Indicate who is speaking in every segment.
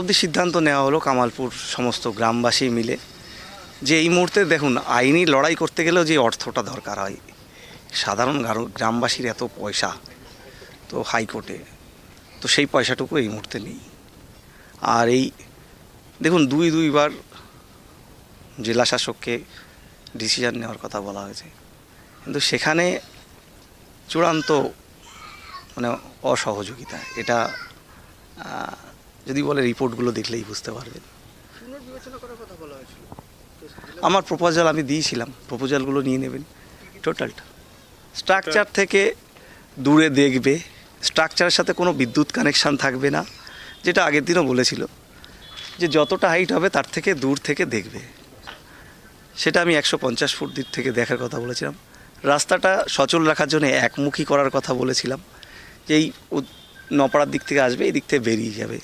Speaker 1: অব্দি সিদ্ধান্ত নেওয়া হলো কামালপুর সমস্ত গ্রামবাসী মিলে। যে এই মুহূর্তে দেখুন, আইনি লড়াই করতে গেলেও যে অর্থটা দরকার হয়, সাধারণ গ্রামবাসীর এত পয়সা তো হাইকোর্টে, তো সেই পয়সাটুকু এই মুহূর্তে নেই। আর এই, দেখুন, দুই দুইবার জেলা শাসককে ডিসিশন নেওয়ার কথা বলা হয়েছে। কিন্তু সেখানে চূড়ান্ত মানে অসহযোগিতা, এটা যদি বলে রিপোর্টগুলো দেখলেই বুঝতে পারবেন।
Speaker 2: পুনর্বিবেচনা করার কথা বলা হয়েছিল।
Speaker 1: আমার প্রপোজাল আমি দিয়েছিলাম। প্রপোজালগুলো নিয়ে নেবেন। টোটালটা স্ট্রাকচার থেকে দূরে দেখবে। স্ট্রাকচারের সাথে কোনো বিদ্যুৎ কানেকশান থাকবে না। যেটা আগের দিনও বলেছিল। যে যতটা হাইট হবে তার থেকে দূর থেকে দেখবে। সেটা আমি একশো পঞ্চাশ ফুট দিক থেকে দেখার কথা বলেছিলাম। রাস্তাটা সচল রাখার জন্য একমুখী করার কথা বলেছিলাম। যে এই নপাড়ার দিক থেকে আসবে এই দিক থেকে বেরিয়ে যাবে।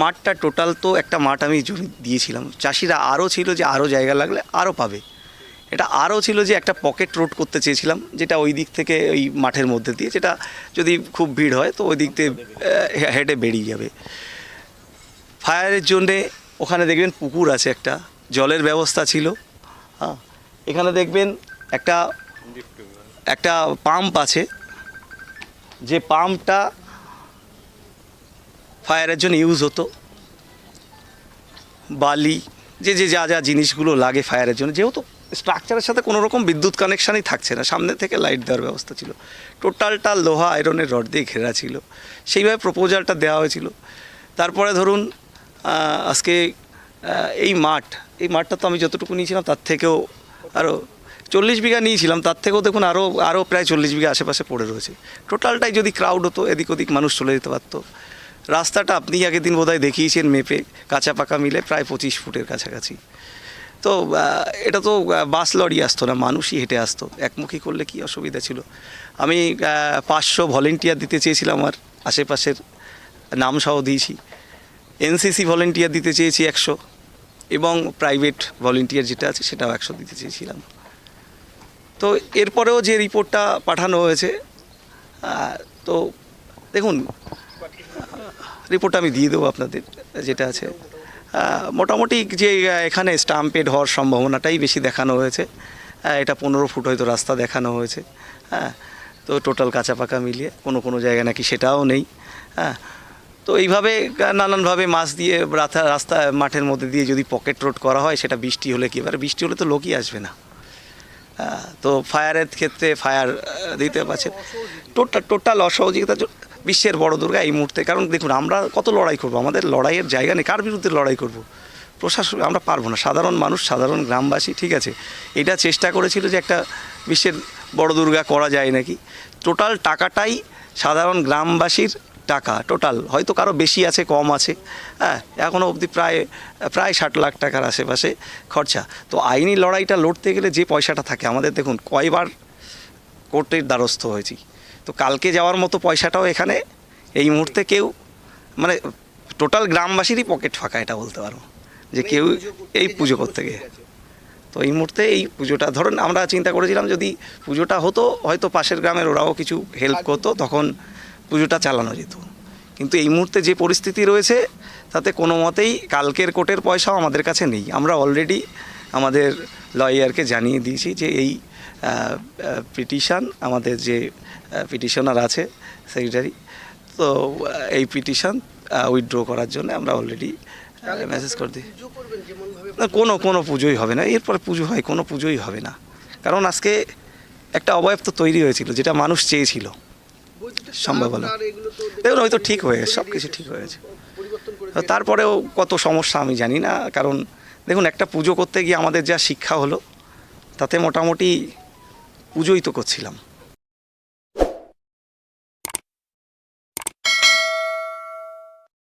Speaker 1: মাঠটা টোটাল তো একটা মাঠ আমি জমি দিয়েছিলাম। চাষিরা আরও ছিল যে আরও জায়গা লাগলে আরও পাবে। এটা আরও ছিল যে একটা পকেট রোড করতে চেয়েছিলাম, যেটা ওই দিক থেকে ওই মাঠের মধ্যে দিয়ে, যেটা যদি খুব ভিড় হয় তো ওই দিক থেকে হেঁটে বেরিয়ে যাবে। ফায়ারের জন্যে ওখানে দেখবেন পুকুর আছে একটা, জলের ব্যবস্থা ছিল। হ্যাঁ এখানে দেখবেন একটা একটা পাম্প আছে। যে পাম্পটা ফায়ারের জন্য ইউজ হতো। বালি, যে যে, যা যা জিনিসগুলো লাগে ফায়ারের জন্য। যেহেতু স্ট্রাকচারের সাথে কোনো রকম বিদ্যুৎ কানেকশানই থাকছে না। সামনে থেকে লাইট দেওয়ার ব্যবস্থা ছিল। টোটালটা লোহা আয়রনের রড দিয়ে ঘেরা ছিল। সেইভাবে প্রপোজালটা দেওয়া হয়েছিল। তারপরে ধরুন আজকে এই মাঠ, এই মাঠটা তো আমি যতটুকু নিয়েছিলাম তার থেকেও আরও চল্লিশ বিঘা নিয়েছিলাম। তার থেকেও দেখুন আরও আরও প্রায় চল্লিশ বিঘা আশেপাশে পড়ে রয়েছে। টোটালটাই যদি ক্রাউড হতো, এদিক ওদিক মানুষ চলে যেতে পারতো। রাস্তাটা আপনি আগের দিন বোধহয় দেখিয়েছেন মেপে, কাঁচা পাকা মিলে প্রায় পঁচিশ ফুটের কাছাকাছি। তো এটা তো বাস লরি আসতো না, মানুষই হেঁটে আসতো। একমুখী করলে কি অসুবিধা ছিল? আমি পাঁচশো ভলেন্টিয়ার দিতে চেয়েছিলাম আমার আশেপাশের নামসহ দিয়েছি। এনসিসি ভলেন্টিয়ার দিতে চেয়েছি একশো, এবং প্রাইভেট ভলেন্টিয়ার যেটা আছে সেটাও একশো দিতে চেয়েছিলাম। তো, এরপরেও যে রিপোর্টটা পাঠানো হয়েছে তো, দেখুন রিপোর্ট আমি দিয়ে দেবো আপনাদের, যেটা আছে। মোটামুটি যে এখানে স্টাম্পেড হওয়ার সম্ভাবনাটাই বেশি দেখানো হয়েছে। এটা পনেরো ফুট হয়তো রাস্তা দেখানো হয়েছে। হ্যাঁ তো টোটাল কাঁচা পাকা মিলিয়ে কোনো কোনো জায়গায় নাকি সেটাও নেই। হ্যাঁ তো এইভাবে নানানভাবে মাছ দিয়ে রাস্তা রাস্তা, মাঠের মধ্যে দিয়ে যদি পকেট রোড করা হয়, সেটা বৃষ্টি হলে কি এবার? বৃষ্টি হলে তো লোকই আসবে না। তো ফায়ারের ক্ষেত্রে ফায়ার দিতে পারছে। টোটাল টোটাল অসহযোগিতা বিশ্বের বড় দুর্গা এই মুহূর্তে। কারণ দেখুন, আমরা কত লড়াই করব? আমাদের লড়াইয়ের জায়গা নেই। কার বিরুদ্ধে লড়াই করব? প্রশাসন, আমরা পারব না। সাধারণ মানুষ, সাধারণ গ্রামবাসী, ঠিক আছে? এটা চেষ্টা করেছিল যে একটা বিশ্বের বড় দুর্গা করা যায় নাকি। টোটাল টাকাটাই সাধারণ গ্রামবাসীর টাকা টোটাল হয়তো কারও বেশি আছে কম আছে। হ্যাঁ এখনও অবধি প্রায় প্রায় ষাট লাখ টাকার আশেপাশে খরচা। তো আইনি লড়াইটা লড়তে গেলে যে পয়সাটা থাকে আমাদের দেখুন কয়বার কোর্টের দ্বারস্থ হয়েছি। তো কালকে যাওয়ার মতো পয়সাটাও এখানে এই মুহূর্তে কেউ মানে টোটাল গ্রামবাসীরই পকেট ফাঁকা এটা বলতে পারো যে কেউ এই পুজো করতে গিয়ে। তো এই মুহূর্তে এই পুজোটা ধরুন আমরা চিন্তা করেছিলাম যদি পুজোটা হতো হয়তো পাশের গ্রামের ওরাও কিছু হেল্প করতো তখন পুজোটা চালানো যেত। কিন্তু এই মুহূর্তে যে পরিস্থিতি রয়েছে তাতে কোনো মতেই কালকের কোর্টের পয়সাও আমাদের কাছে নেই। আমরা অলরেডি আমাদের লয়ারকে জানিয়ে দিয়েছি যে এই পিটিশন আমাদের যে পিটিশনার আছে সেক্রেটারি তো এই পিটিশন উইথড্র করার জন্য আমরা অলরেডি মেসেজ করে দিই না কোনো কোনো পুজোই হবে না। এরপর পুজো হয় কোনো পুজোই হবে না। কারণ আজকে একটা অবয়ব তো তৈরি হয়েছিল যেটা মানুষ চেয়েছিল। সম্ভব হলো। দেখুন হয়তো ঠিক হয়ে গেছে সব কিছু ঠিক হয়েছে তারপরেও কত সমস্যা আমি জানি না কারণ দেখুন একটা পুজো করতে গিয়ে আমাদের যা শিক্ষা হলো তাতে মোটামুটি পুজোই তো করছিলাম